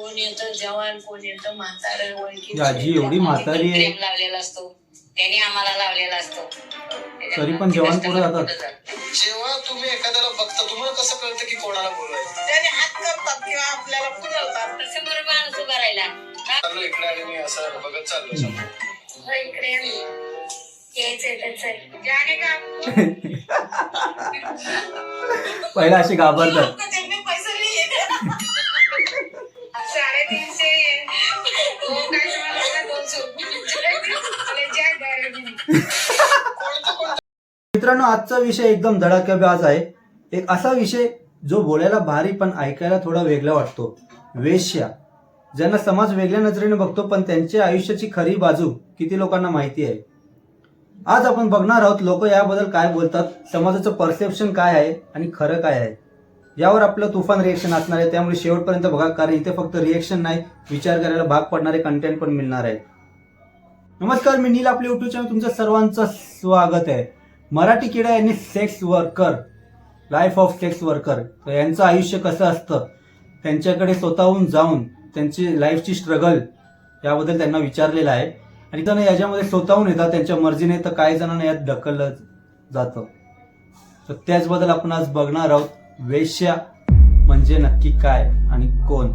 कोण येतं? जवान कोण येतं? म्हातारं ओळखी आजी एवढी म्हातारी आहे. प्रेम लावलेला असतो. त्याने आम्हाला लावलेला असतो. तरी पण जवान पोरं जातात. जेव्हा तुम्ही एखाद्याला बघता तुम्हाला कसं कळतं की कोणाला बोलवायचं? त्याने हात करतात किंवा आपल्याला पुरवतात. तसं बरं माणूस उभा राहिला. हा, चाललो इकडे आणि मी असं बघत चाललो समोर. हो, इकडे ये. यायचंय त्याचं जाणे का? पहिला अशी घाबरतात. त्यांनी मित्रांनो आजचा विषय एकदम धडाक्याबाज आहे. एक असा विषय जो बोलायला भारी पण ऐकायला थोडा वेगळा वाटतो. वेश्या. ज्यांना समाज वेगळ्या नजरेने बघतो पण त्यांच्या आयुष्याची खरी बाजू किती लोकांना माहिती आहे? आज आपण बघणार आहोत लोक याबद्दल काय बोलतात समाजाचं परसेप्शन काय आहे आणि खरं काय आहे. यावर आपलं तुफान रिएक्शन असणार आहे. त्यामुळे शेवटपर्यंत बघा कारण इथे फक्त रिएक्शन नाही विचार करायला भाग पडणारे कंटेंट पण मिळणार आहे. नमस्कार मी नील आपले युट्यूब चॅनल तुमचं सर्वांचं स्वागत आहे. मराठी किडा यांनी sex worker life of sex worker तर यांचं आयुष्य कसं असतं त्यांच्याकडे स्वतःहून जाऊन त्यांची लाईफची स्ट्रगल याबद्दल त्यांना विचारलेलं आहे. आणि त्यांना याच्यामध्ये स्वतःहून येतात त्यांच्या मर्जीने तर काही जणांना यात ढकललं जातं. तर त्याचबद्दल आपण आज बघणार आहोत वेश्या म्हणजे नक्की काय आणि कोण?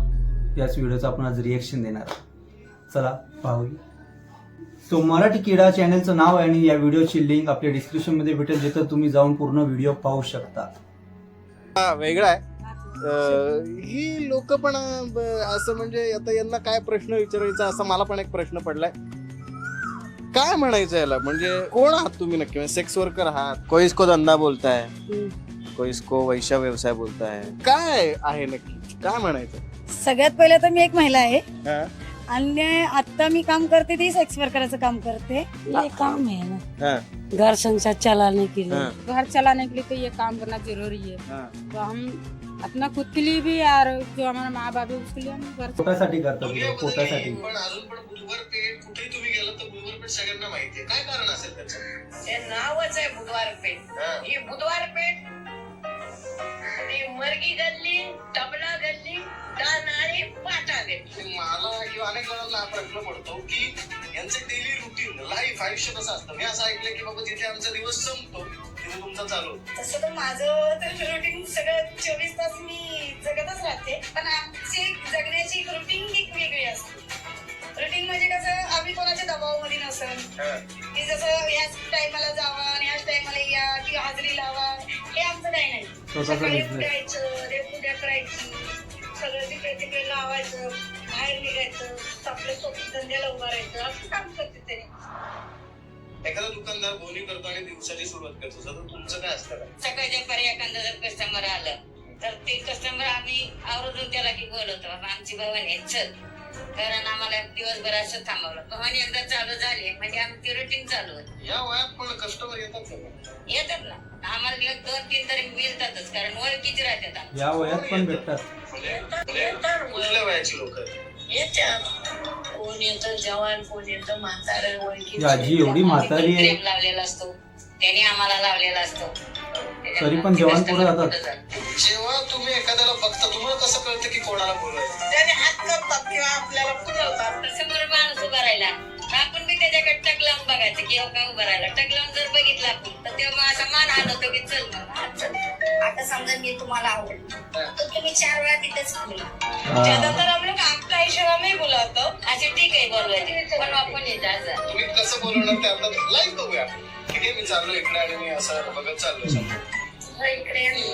याच व्हिडिओचं आपण आज रिएक्शन देणार चला पाहूया. सो मराठी किडा चॅनलचं नाव आहे आणि या व्हिडिओची लिंक आपल्या डिस्क्रिप्शनमध्ये भेटेल जिथं तुम्ही जाऊन पूर्ण व्हिडिओ पाहू शकता. हा वेगळा आहे. अं, ही लोक पण अं, ब- असं म्हणजे आता यांना काय प्रश्न विचारायचा असा मला पण एक प्रश्न पडलाय. काय म्हणायचं याला? म्हणजे कोण आहात तुम्ही नक्की? सेक्स वर्कर आहात? कोई इसको धंदा बोलताय? कोई इसको वैश्य व्यवसाय बोलताय? काय आहे नक्की? काय म्हणायचं? सगळ्यात पहिले तर मी एक महिला आहे. हा? आणि आता मी काम करते ते सेक्स वर्करचं काम करते. ये काम है ना. हा, घर संसार चलाने के लिए. हा, घर चलाने के लिए तो ये काम करना जरूरी है. हा. तो हम अपना खुद के लिए भी और जो हमारा माँ बाप है उसके लिए हम घर पोटासाठी लोकं, बदलली, पोटासाठी. पण अजून पण बुधवार पेठ कुठेही तुम्ही गेलात तर बुधवार पेठ सगळ्यांना माहिती आहे. काय कारण असेल त्याचं? ते नावच आहे बुधवार पेठ हा. ही बुधवार मला किंवा अनेक जणांना हा प्रश्न पडतो की यांचं डेली रुटीन लाईफ आयुष्य कसं असतं मी असं ऐकलं की बाबा जिथे आमचा दिवस संपतो तिथे तुमचा चालू होतो. तसं तर माझं तर रुटीन सगळं चोवीस तास मी जगतच राहते पण आमची एक जगण्याची रुटीन एक वेगळी असते रुटीन म्हणजे कसं आम्ही कोणाच्या दबावामध्ये नसेल हा. की जसं याच टायमाला जावा आणि याच टायमाला या किंवा हाजरी लावा हे आमचं काही नाही स्वतःचा सकाळी business. उठायचं रेपूजा करायची सगळं तिकडे तिकडे लावायचं बाहेर निघायचं आपल्यासोबत धंद्याला उभा राहायचं असं काम करते तरी एखादा दुकानदार बोनी करतो आणि दिवसाची सुरुवात करतो. तर तुमचं काय असतं? का? सकाळच्या परी एखादं जर कस्टमर आलं तर ते कस्टमर आम्ही आवर्जून त्याला की बोलवतो बाबा आमची भवानी चल. कारण आम्हाला दिवसभर असं थांबवलं भवानी एकदा चालू झाली म्हणजे आमची रुटीन चालू होती. या वयात पण कस्टमर येतात? येतात ना. आम्हाला दोन तीन तरी मिळतातच कारण ओळखीचे राहतात आम्ही. या वयात पण भेटतात. कुठल्या वयाची लोक येतात. कोण येतं जवान कोण येतं म्हातारं ओळखी ही आजी एवढी म्हातारी आहे. प्रेम लावलेला असतो. त्याने आम्हाला लावलेला असतो. तरी पण जवान पोरं जातात. जेव्हा तुम्ही एखाद्याला बघता तुम्हाला कसं कळतं की कोणाला बोलवायचं? त्याने हात करतात किंवा आपल्याला पुरवतात तसं बरं माणूस उभा राहिला. आपण बी त्याच्याकडे टक लावून बघायचं की हो का उभा राहिला. टक लावून जर बघितला आपण तर तेव्हा मग असा मान हलवतो की चल. आता समजा मी तुम्हाला आवडतो तर तुम्ही चार वेळा तिथेच बोला ज्यादातर हम लोग आपका इशारा में अच्छा ठीक आहे बोलवायचे. पण आपण येत असं तुम्ही कसं बोलवणार ते आता लाईव्ह बघूया ठीक आहे मी चाललो इकडे आणि मी असं बघत चाललो. समोर हो, इकडे ये.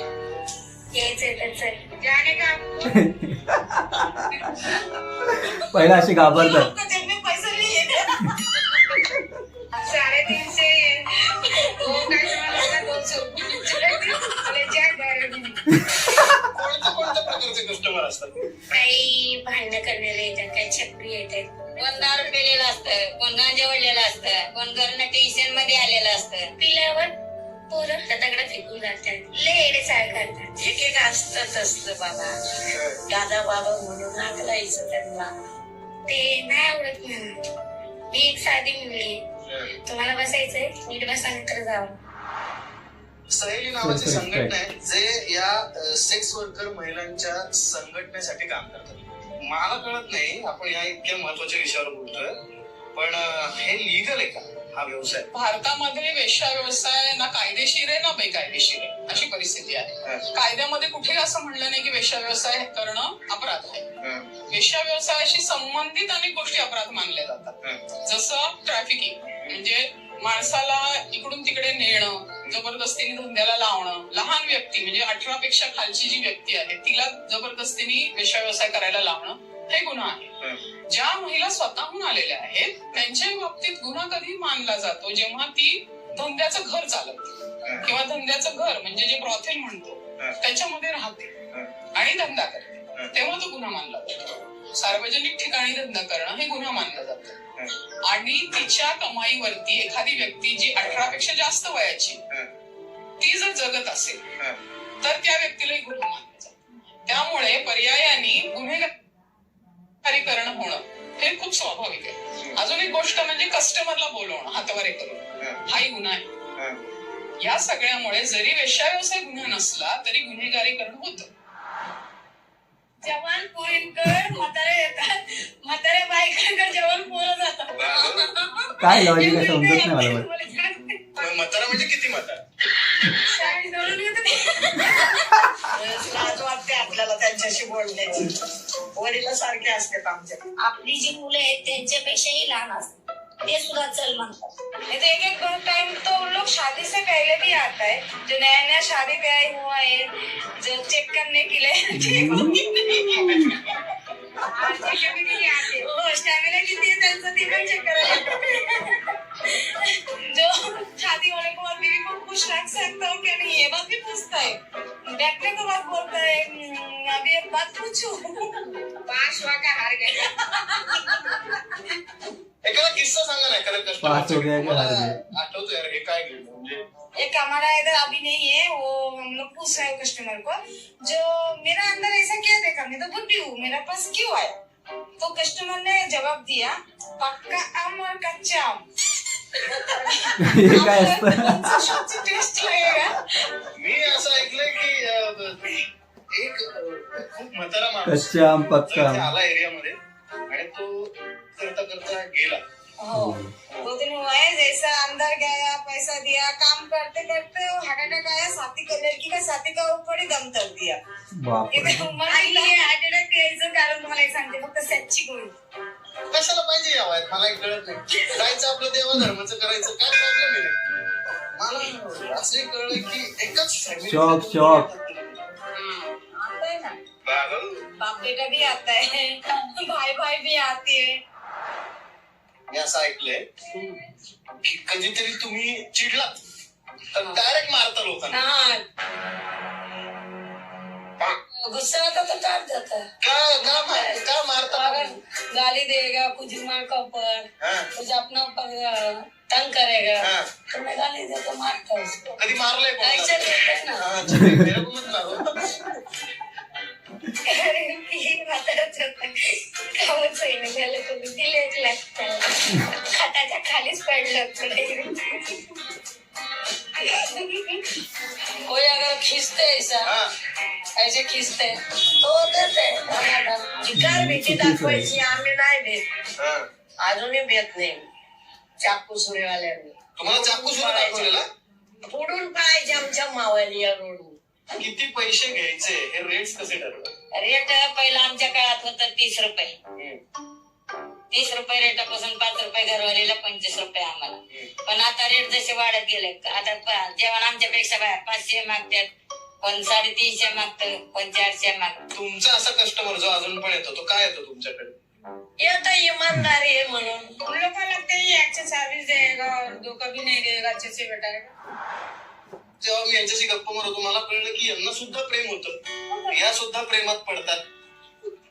यायचंय त्याचं जाने का? पहिला अशी घाबरतात. कोणत्या कोणत्या प्रकारचे कस्टमर असतात? काही भांडणं करणारे येतात काही छपरी येतात. कोण दारू पेलेलं असतं कोण गांजा वळलेलं असतं कोण घरनं टेन्शनमध्ये आलेलं असतं. पिल्यावर पोरं दगड फेकून जातात लय येडे चाळ करतात. एक एक असतच असतं बाबा. दादा बाबा म्हणून हाकलायचं त्यांना. ते नाही आवडत मला मी एक साधी मुलगी. तुम्हाला बसायचंय नीट बसा नंतर जावं सहेली नावाची. संघटना आहे जे या सेक्स वर्कर महिलांच्या संघटनेसाठी काम करतात. मला कळत नाही आपण या इतक्या महत्त्वाच्या विषयावर बोलतोय पण हे लिगल आहे का हा व्यवसाय? भारतामध्ये वेश्या व्यवसाय ना कायदेशीर आहे ना बेकायदेशीर आहे अशी परिस्थिती आहे. कायद्यामध्ये कुठेही असं म्हणलं नाही की वेश्या व्यवसाय करणं अपराध आहे. वेश्या व्यवसायाशी संबंधित अनेक गोष्टी अपराध मानल्या जातात. जसं ट्रॅफिकिंग म्हणजे माणसाला इकडून तिकडे नेणं जबरदस्तीने धंद्याला लावणं लहान व्यक्ती म्हणजे अठरा पेक्षा खालची जी व्यक्ती आहे तिला जबरदस्तीने वेश्या व्यवसाय करायला लावणं हे गुन्हा आहे. ज्या महिला स्वतःहून आलेल्या आहेत त्यांच्या बाबतीत गुन्हा कधी मानला जातो जेव्हा ती धंद्याचं घर चालवते किंवा धंद्याचं घर म्हणजे जे ब्रॉथेल म्हणतो. त्याच्यामध्ये राहते. आणि धंदा करते. तेव्हा तो गुन्हा मानला जातो सार्वजनिक ठिकाणी धंदा करणं हे गुन्हा मानलं जातं. आणि तिच्या कमाईवरती एखादी व्यक्ती जी अठरा पेक्षा जास्त वयाची. ती जर जगत असेल. तर त्या व्यक्तीलाही गुन्हा मानला जातो त्यामुळे पर्यायाने गुन्हेगारी करणं होणं हे खूप स्वाभाविक आहे अजून एक गोष्ट म्हणजे कस्टमरला बोलवणं हातवारे करून हं. हाही गुन्हा आहे. या सगळ्यामुळे जरी वेश्या व्यवसाय गुन्हा नसला तरी गुन्हेगारी करणं होतं जवान पोरींकड म्हातारे येतात. म्हातारे बायकांकडे जवान पोरं जातात. काय लॉजिक आहे समजत नाही मला म्हातारा म्हणजे किती म्हातारा. लाज वाटते आपल्याला त्यांच्याशी बोलण्याची. वडील सारखे असतात आमच्या आपली जी मुलं आहेत त्यांच्यापेक्षाही लहान असतात. ते सुद्धा चल म्हणतात नहीं तो एक एक टाइम तो उन लोग शादी से पहले भी आता है। जो नया नया शादी ब्याह हुआ है जो चेक करने के लिए हो स्टॅमिना किती आहे त्यांचं ते पण चेक करायला जो शादी होने के बाद बीवी को खुश रख सकता हूँ क्या नहीं ये बात भी पूछता है। बैठने के बाद बोलता है "हम्म, अभी एक बात पूछू पास हुआ का हार गया. एखादा किस्सा सांगा ना एखादा पाच हो गया कस्टमर का हार मला गया? आठवतो यार हे काय घडलं म्हणजे एक हमारा इधर अभी नहीं है वो हम लोग पूछ रहे हैं कस्टमर को. जो मेरा अंदर ऐसा क्या देखा? मैं तो बुद्धि हूँ मेरा पास क्यों आया? तो कस्टमर ने जवाब दिया पक्का आम और कच्चा आम. हे काय असतं? टेस्ट लगेगा मी असं ऐकलंय की अं, एक खूप म्हातारा माणूस आला एरियामध्ये आणि तो करता करता गेला. हो. दो दिन हुआ है जैसा अंदर गया पैसा दिया काम करते करते हार्ट अटैक आया साथी का लड़की का साथी का ऊपर ही दम कर दिया. बापरे. आणि हार्ट अटॅक यायचं कारण तुम्हाला एक सांगते फक्त सच्ची गोळी कशाला पाहिजे या वयात? मला एक कळत नाही. जायचं आपलं देवा धर्माचं करायचं काय प्रॉब्लेम आहे? मला असं कळलं की एकच family Shock, मध्ये shock. ना. बाप बेटा भी आता है। भाई भाई भी आती है। मी असं ऐकलंय की कधीतरी तुम्ही चिडलात तर डायरेक्ट मारता लोकांना. गुस्सा आता तो काट जाता. है का का मार का मारता अगर गाली देगा कुछ माँ का ऊपर हा, कुछ अपना ऊपर अ, तंग करेगा. हा. तो मैं गाली दे तो मारता उसको. कधी मारलंय कोणाला? देते हैं ना. हा, ठीक मेरे को मत मारो. खाटाच्या खालीच पडलं पुढे कोई अगर खींचते ऐसा हा, ऐसे खींचते। तो देते हैं धमाधम। जिकार भीती दाखवायची आम्ही नाही देत। हा. अजूनही देत नाही चाकू सुरेवाल्यांनी तुम्हाला चाकू सुरू दाखवलेला? पुढून पाहिजे आमच्या मावाली या रोडून किती पैसे घ्यायचे? हे रेट्स कसे ठरवतात? रेट पहिला आमच्या काळात होतं तीस रुपये. तीस रुपये रेटापासून पाच रुपये घरवालीला पंचवीस रुपये आम्हाला. पण आता रेट जसे वाढत गेले आता प- जेवण आमच्यापेक्षा बाहेर पाचशे मागतात कोण साडेतीनशे मागतं कोण चारशे मागतं. तुमचा असा कस्टमर जो अजून पण येतो तो काय येतो तुमच्याकडे? येत इमानदारी आहे म्हणून. उन लोग को लगता है ये अच्छा सर्विस देगा और धोखा भी नहीं देगा अच्छे से बैठाएगा जेव्हा मी यांच्याशी गप्पा मारतो मला कळलं की यांना सुद्धा प्रेम होतं. या सुद्धा प्रेमात पडतात.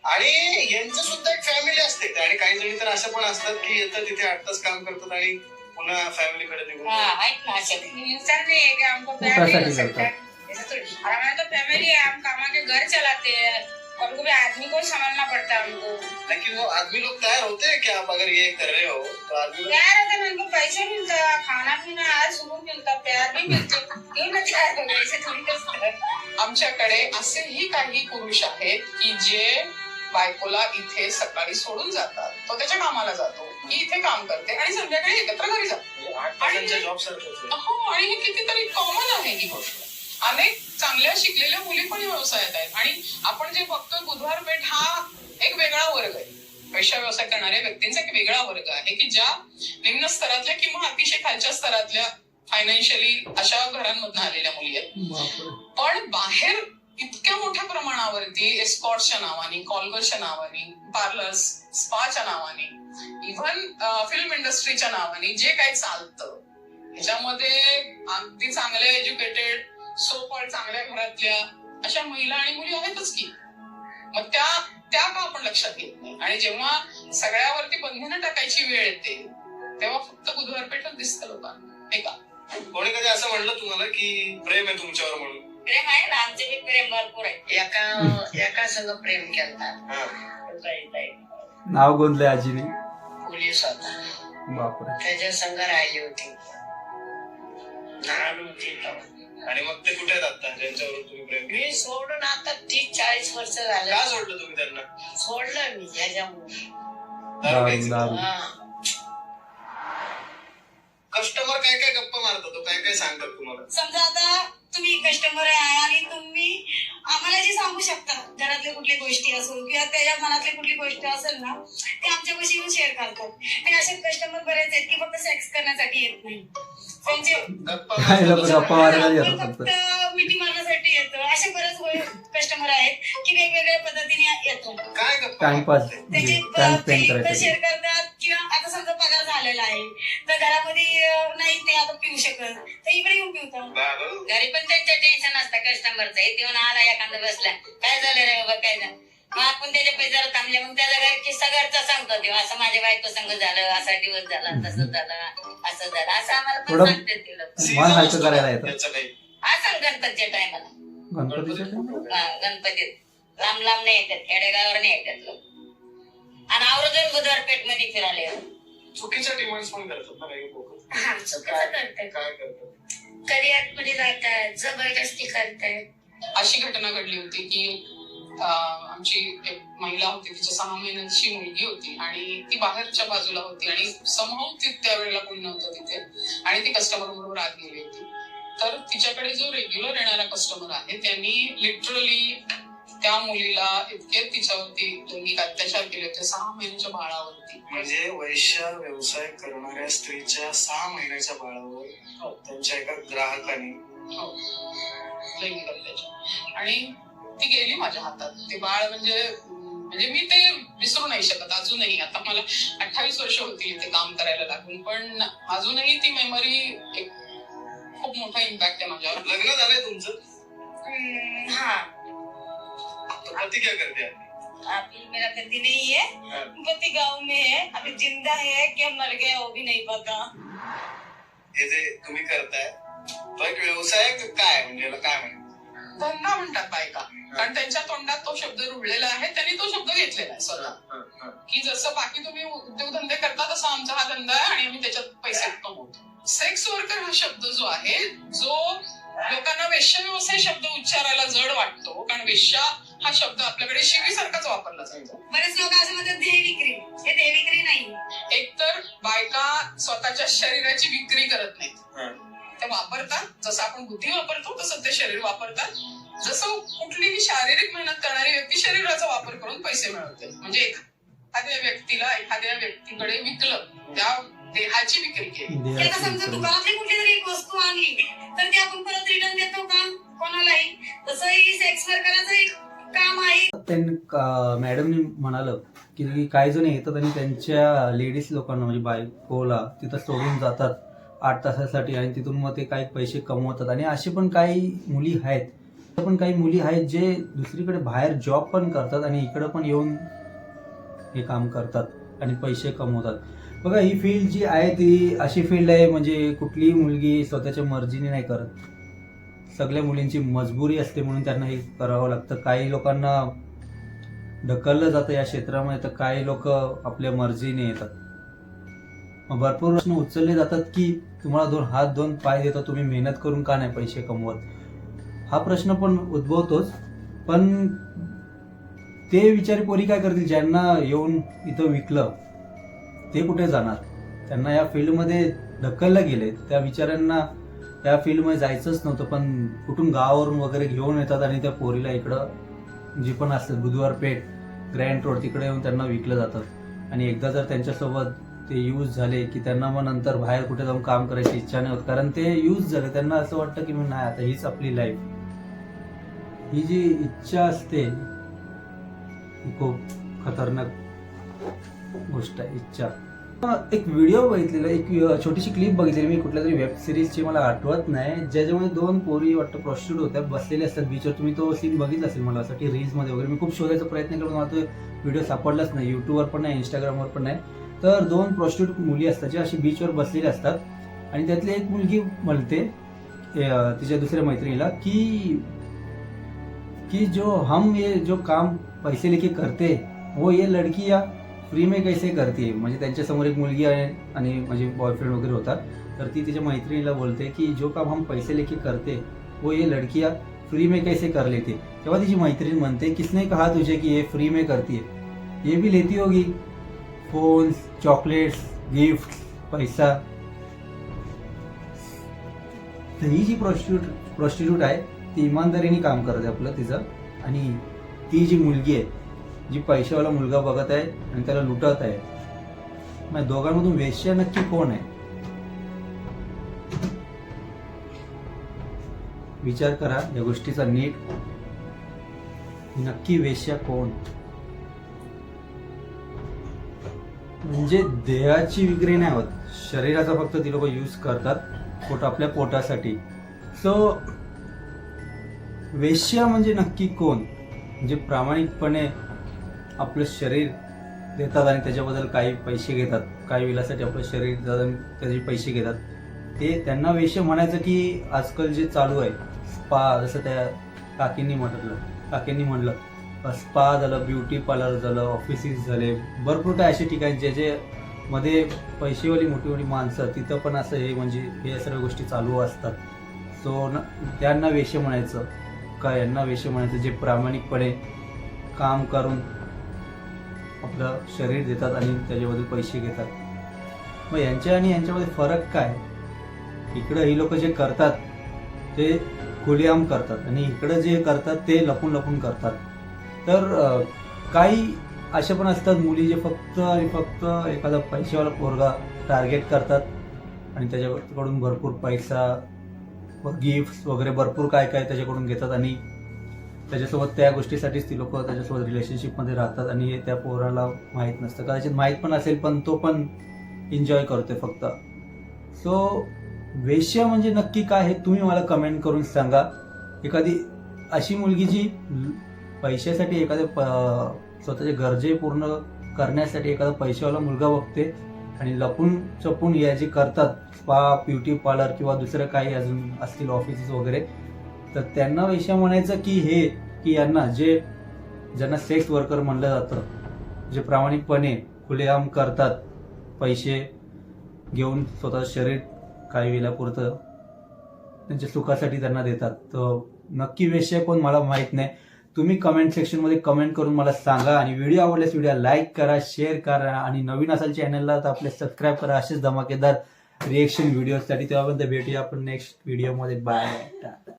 आणि यांचं सुद्धा एक फॅमिली असते. आणि काही जणी तर अशा पण असतात की येतात तिथे आठ तास काम करतात आणि पुन्हा फॅमिलीकडे निघून जातात. आहेत ना असे इंसान नहीं कि हमको प्यार नहीं पोटासाठी सकता ऐसा थोड़ी और हमारा तो फैमिली है हम कमा के घर चलाते. हैं और कभी आदमी को संभालना पड़ता है हमको। नहीं कि वो आदमी लोग तैयार होते हैं कि आप अगर ये कर रहे हो तो आदमी लोग प्यार है उनको पैसे मिलता है खाना पीना हर सुकून मिलता प्यार भी मिलते। क्यों ना प्यार हो ऐसे थोड़ी कर सकते आमच्याकडे असेही काही पुरुष आहेत की जे बायकोला इथे सकाळी सोडून जातात. तो त्याच्या कामाला जातो. ही इथे काम करते आणि संध्याकाळी एकत्र घरी जातो. जॉब. हो आणि हे कितीतरी कॉमन आहे ही गोष्ट. अनेक चांगल्या शिकलेल्या मुली पण व्यवसायात आहेत. आणि आपण जे बघतोय बुधवार पेठ हा एक वेगळा वर्ग आहे. पैसा व्यवसाय करणाऱ्या व्यक्तींचा एक वेगळा वर्ग आहे की ज्या निम्न स्तरातल्या किंवा अतिशय खालच्या स्तरातल्या फायनान्शियली अशा घरांमधून आलेल्या मुली आहेत. पण बाहेर इतक्या मोठ्या प्रमाणावरती एस्कॉटच्या नावाने कॉलगरच्या नावाने पार्लर्स स्पाच्या नावाने इव्हन फिल्म इंडस्ट्रीच्या नावाने जे काही चालतं. ह्याच्यामध्ये अगदी चांगल्या एज्युकेटेड सोपळ चांगल्या घरातल्या अशा महिला आणि मुली आहेतच की. मग त्या त्या का आपण लक्षात घेत नाही? आणि जेव्हा सगळ्यावरती बंधनं टाकायची वेळ येते तेव्हा फक्त बुधवार पेठच दिसतं लोकांना. नाही का? कोणी कधी असं म्हणलं तुम्हाला की प्रेम आहे तुमच्यावर म्हणून? प्रेम आहे ना आमचे बी प्रेम भरपूर आहे एका एका संग प्रेम केलता हा. नाव गोंदले आजीने. पोलीस होता बापरे. त्याच्या संग राहिली होती. लहान होती तेव्हा. आणि मग ते कुठे आहेत आता ज्यांच्यावर तुम्ही प्रेम केलं? मी सोडून आता तीस चाळीस वर्ष झालं. का सोडलं तुम्ही त्यांना? सोडलं मी दारू दारू? दारू. हा. कस्टमर काय काय गप्पा मारतात? तो काय काय सांगतात तुम्हाला? समजा आता तुम्ही कस्टमर आहे आणि तुम्ही आम्हाला जे सांगू शकता घरातल्या कुठली गोष्टी असो किंवा त्याच्या मनातली कुठली गोष्ट असेल ना ते आमच्यापाशी येऊन शेअर करतात. आणि असे कस्टमर बरेच आहेत की फक्त सेक्स करण्यासाठी येत नाही. येतात फक्त मिठी मारण्यासाठी येतं. असे बरेच कस्टमर आहेत की वेगवेगळ्या पद्धतीने येतात. टाइमपास? त्याचे शेअर करतात किंवा आता समजा पगार झालेला आहे. तर घरामध्ये नाही ते आता पिऊ शकत. तर इकडे येऊन पिवतात. बाबा, घरी पण त्यांचं टेन्शन असतं कस्टमरचं इथे येऊन आला एखादा बसला. काय झालं रे बाबा काय झालं? मग आपण त्याच्या पैसे जरा थांबले मग त्याचा घरी किस्सा घरचा सांगतो देव असं माझ्या बायको संग झालं असा दिवस झाला तसं झालं असं झालं. असं आम्हाला पण थोडं- सांगतात ते लोक. सीझन मन हलकं असतो करायला का येतं. त्याचं काही असं गणपतीच्या टायमाला गणपतीच्या time? गणपतीत. लांब लांब नाही येतात खेडेगावावर नाही येतात लोक. आणि आवर्जून बुधवार पेठमध्ये फिरायला येतात. चुकीच्या डिमांड्स पण करतात ना काही लोक. हा चुकीचं करताय काय करतात? कधी आतमध्ये जातायत जबरदस्ती करतायत. अशी घटना घडली होती की आमची एक महिला होती तिच्या सहा महिन्यांची मुलगी होती आणि ती बाहेरच्या बाजूला होती आणि समहाऊ ती त्यावेळेला कोणी नव्हतं तिथे आणि ती कस्टमर बरोबर आत गेली होती. तर तिच्याकडे जो रेग्युलर येणारा कस्टमर आहे त्यांनी लिटरली त्या मुलीला इतके तिच्यावरती लैंगिक अत्याचार केले होते. सहा महिन्यांच्या बाळावर. म्हणजे वैश्य व्यवसाय करणाऱ्या स्त्रीच्या सहा महिन्याच्या बाळावर त्यांच्या एका ग्राहकाने हो. आणि ती गेली माझ्या हातात. ते बाळ म्हणजे म्हणजे मी ते विसरू नाही शकत अजूनही. आता मला अठ्ठावीस वर्ष होती ते काम करायला लागून पण अजूनही ती मेमरी एक खूप मोठा इम्पॅक्ट आहे माझ्यावर. लग्न झालंय तुमचं? हा. तो क्या करते हैं? अभी मेरा पति नहीं है. पति गांव में है। अभी जिंदा है क्या मर गया वो भी नहीं पता। हे जे तुम्ही करताय एक व्यवसाय का काय म्हणजे याला काय म्हणतात? धंदा म्हणतात बायका. कारण त्यांच्या तोंडात तो शब्द रुळलेला आहे त्यांनी तो शब्द घेतलेला आहे स्वतः. की जसं बाकी तुम्ही उद्योगधंदे करता तसा आमचा हा धंदा आहे आणि आम्ही त्याच्यात पैसे कमवतो सेक्स वर्कर हा शब्द जो आहे जो लोकांना वेश्या व्यवसाय शब्द उच्चारायला जड वाटतो कारण वेश्या हा शब्द आपल्याकडे शिवीसारखाच वापरला जातो. बरेच लोक असं म्हणतात देह विक्री हे देह विक्री नाही. एकतर बायका स्वतःच्या शरीराची विक्री करत नाहीत. ते वापरतात. जसं आपण बुद्धी वापरतो तसं ते शरीर वापरतात. जसं कुठलीही शारीरिक मेहनत करणारी व्यक्ती शरीराचा वापर करून पैसे मिळवते. म्हणजे एखाद्या व्यक्तीला एखाद्या व्यक्तीकडे विकलं त्या देहाची विक्री केली. आता समजा. दुकानातली कुठली तरी एक वस्तू आणली तर ती आपण परत रिटर्न देतो का? कोणालाही. तसंही सेक्स वर्कराचं एक मॅडमनी म्हणालं की काही जण येतात आणि त्यांच्या लेडीज लोकांना म्हणजे बायकोला तिथं सोडून जातात आठ तासासाठी आणि तिथून मग ते काही पैसे कमवतात. आणि असे पण काही मुली आहेत. पण काही मुली आहेत जे दुसरीकडे बाहेर जॉब पण करतात आणि इकडं पण येऊन हे काम करतात आणि पैसे कमवतात. बघा ही फील्ड जी आहे ती अशी फील्ड आहे म्हणजे कुठलीही मुलगी स्वतःच्या मर्जीने नाही करत. सगळ्या मुलींची मजबुरी असते म्हणून त्यांना हे करावं लागतं. काही लोकांना ढकललं जातं या क्षेत्रामध्ये तर काही लोक आपल्या मर्जीने येतात. मग भरपूर प्रश्न उचलले जातात की तुम्हाला दोन हात दोन पाय देतो तुम्ही मेहनत करून का नाही पैसे कमवत? हा प्रश्न पण उद्भवतोच. पण ते विचारी पोरी काय करतील? ज्यांना येऊन इथं विकलं ते कुठे जाणार? त्यांना या फील्डमध्ये ढकललं गेले त्या विचारांना या फील्डमध्ये जायचंच नव्हतं पण कुठून गावावरून वगैरे घेऊन येतात आणि त्या पोरीला इकडं जी पण असतात बुधवार पेठ ग्रँड रोड तिकडे येऊन त्यांना विकलं जातं. आणि एकदा जर त्यांच्यासोबत ते यूज झाले की त्यांना मग नंतर बाहेर कुठे जाऊन काम करायची इच्छा नाही होत कारण ते यूज झाले. त्यांना असं वाटतं की मग नाही आता हीच आपली लाईफ ही जी इच्छा असते ही खूप खतरनाक गोष्ट आहे इच्छा. एक व्हिडिओ बघितलेला एक छोटीशी क्लिप बघितलेली मी कुठल्या तरी वेब सिरीजची मला आठवत नाही. ज्याच्यामध्ये दोन पोरी वाटतं प्रॉस्टिट्यूट होत्या बसलेले असतात बीचवर तुम्ही तो सीन बघितला असेल मला असं की रील्समध्ये वगैरे. मी खूप शोधायचा प्रयत्न केला मला तो व्हिडिओ सापडलाच नाही. युट्यूबवर पण नाही इंस्टाग्रामवर पण नाही. तर दोन प्रॉस्टिट्यूट मुली असतात ज्या अशी बीचवर बसलेल्या असतात. आणि त्यातली एक मुलगी म्हणते तिच्या दुसऱ्या मैत्रिणीला की कि जो हम ये जो काम पैसे लेके करते वो ये लड़की या फ्री में कैसे करते म्हणजे त्यांच्यासमोर एक मुलगी आहे आणि म्हणजे माझे बॉयफ्रेंड वगैरे होता तर ती तिच्या मैत्रिणीला बोलते की जो काम हम पैसे लेके करते वो ये लडकिया फ्री में कैसे कर लेते? तेव्हा तिची मैत्रीण म्हणते किसने कहा तुझे की ये फ्री में करती है? ये भी लेती होगी. फोन्स चॉकलेट्स गिफ्ट पैसा. तर ही जी प्रॉस्टिट्यूट प्रॉस्टिट्यूट आहे ती इमानदारीने काम करते आपलं तिचं. आणि ती जी मुलगी आहे जी पैशावाला मुलगा बघत आहे आणि त्याला लुटत आहे. मग दोघांमधून वेश्या नक्की कोण आहे? विचार करा या गोष्टीचा नीट. नक्की वेश्या कोण? म्हणजे देहाची विक्री नाही होत. शरीराचा फक्त ती लोक यूज करतात पोट आपल्या पोटासाठी. सो वेश्या म्हणजे नक्की कोण? जे प्रामाणिकपणे आपलं शरीर देतात आणि त्याच्याबद्दल काही पैसे घेतात काही वेळासाठी आपलं शरीर त्याचे पैसे घेतात. ते त्यांना विषय म्हणायचं की आजकाल जे चालू आहे स्पा जसं त्या काकींनी म्हटलं काकींनी म्हटलं स्पा झालं ब्युटी पार्लर झालं ऑफिसेस झाले भरपूर काय असे ठिकाण जे जे मध्ये पैसेवाली मोठी मोठी माणसं तिथं पण असं हे म्हणजे हे सर्व गोष्टी चालू असतात. सो न त्यांना वेष म्हणायचं का यांना वेश्य म्हणायचं जे प्रामाणिकपणे काम करून आपलं शरीर देतात आणि त्याच्यामध्ये पैसे घेतात. मग यांच्या आणि यांच्यामध्ये फरक काय? इकडं ही लोक जे करतात ते खुलेआम करतात आणि इकडं जे करतात ते लपून लपून करतात. तर काही असे पण असतात मुली जे फक्त आणि फक्त एखादा पैशावाला पोरगा टार्गेट करतात आणि त्याच्याकडून भरपूर पैसा गिफ्ट्स वगैरे भरपूर काय काय त्याच्याकडून घेतात आणि त्याच्यासोबत त्या गोष्टीसाठीच ती लोक त्याच्यासोबत रिलेशनशिपमध्ये राहतात आणि हे त्या पोराला माहीत नसतं. कदाचित माहीत पण असेल पण तो पण एन्जॉय करतोय फक्त. सो वेश्या म्हणजे नक्की काय हे तुम्ही मला कमेंट करून सांगा. एखादी अशी मुलगी जी पैशासाठी एखाद्या प- स्वतःच्या गरजे पूर्ण करण्यासाठी एखादा पैशावाला मुलगा बघते आणि लपून चपून या जे करतात स्पा ब्युटी पार्लर किंवा दुसरं काही अजून असतील ऑफिसेस वगैरे तर त्यांना विषय म्हणायचं की हे की यांना जे ज्यांना सेक्स वर्कर म्हणलं जातं जे प्रामाणिकपणे खुलेआम करतात पैसे घेऊन स्वतः शरीर काही वेळापुरतं त्यांच्या सुखासाठी त्यांना देतात. तर नक्की विषय कोण मला माहीत नाही. तुम्ही कमेंट सेक्शनमध्ये कमेंट करून मला सांगा आणि व्हिडिओ आवडल्यास व्हिडिओ लाईक करा शेअर करा आणि नवीन असाल चॅनलला तर आपले सबस्क्राईब करा असेच धमाकेदार रिएक्शन व्हिडिओसाठी तेव्हापर्यंत भेटूया आपण नेक्स्ट व्हिडिओमध्ये बाय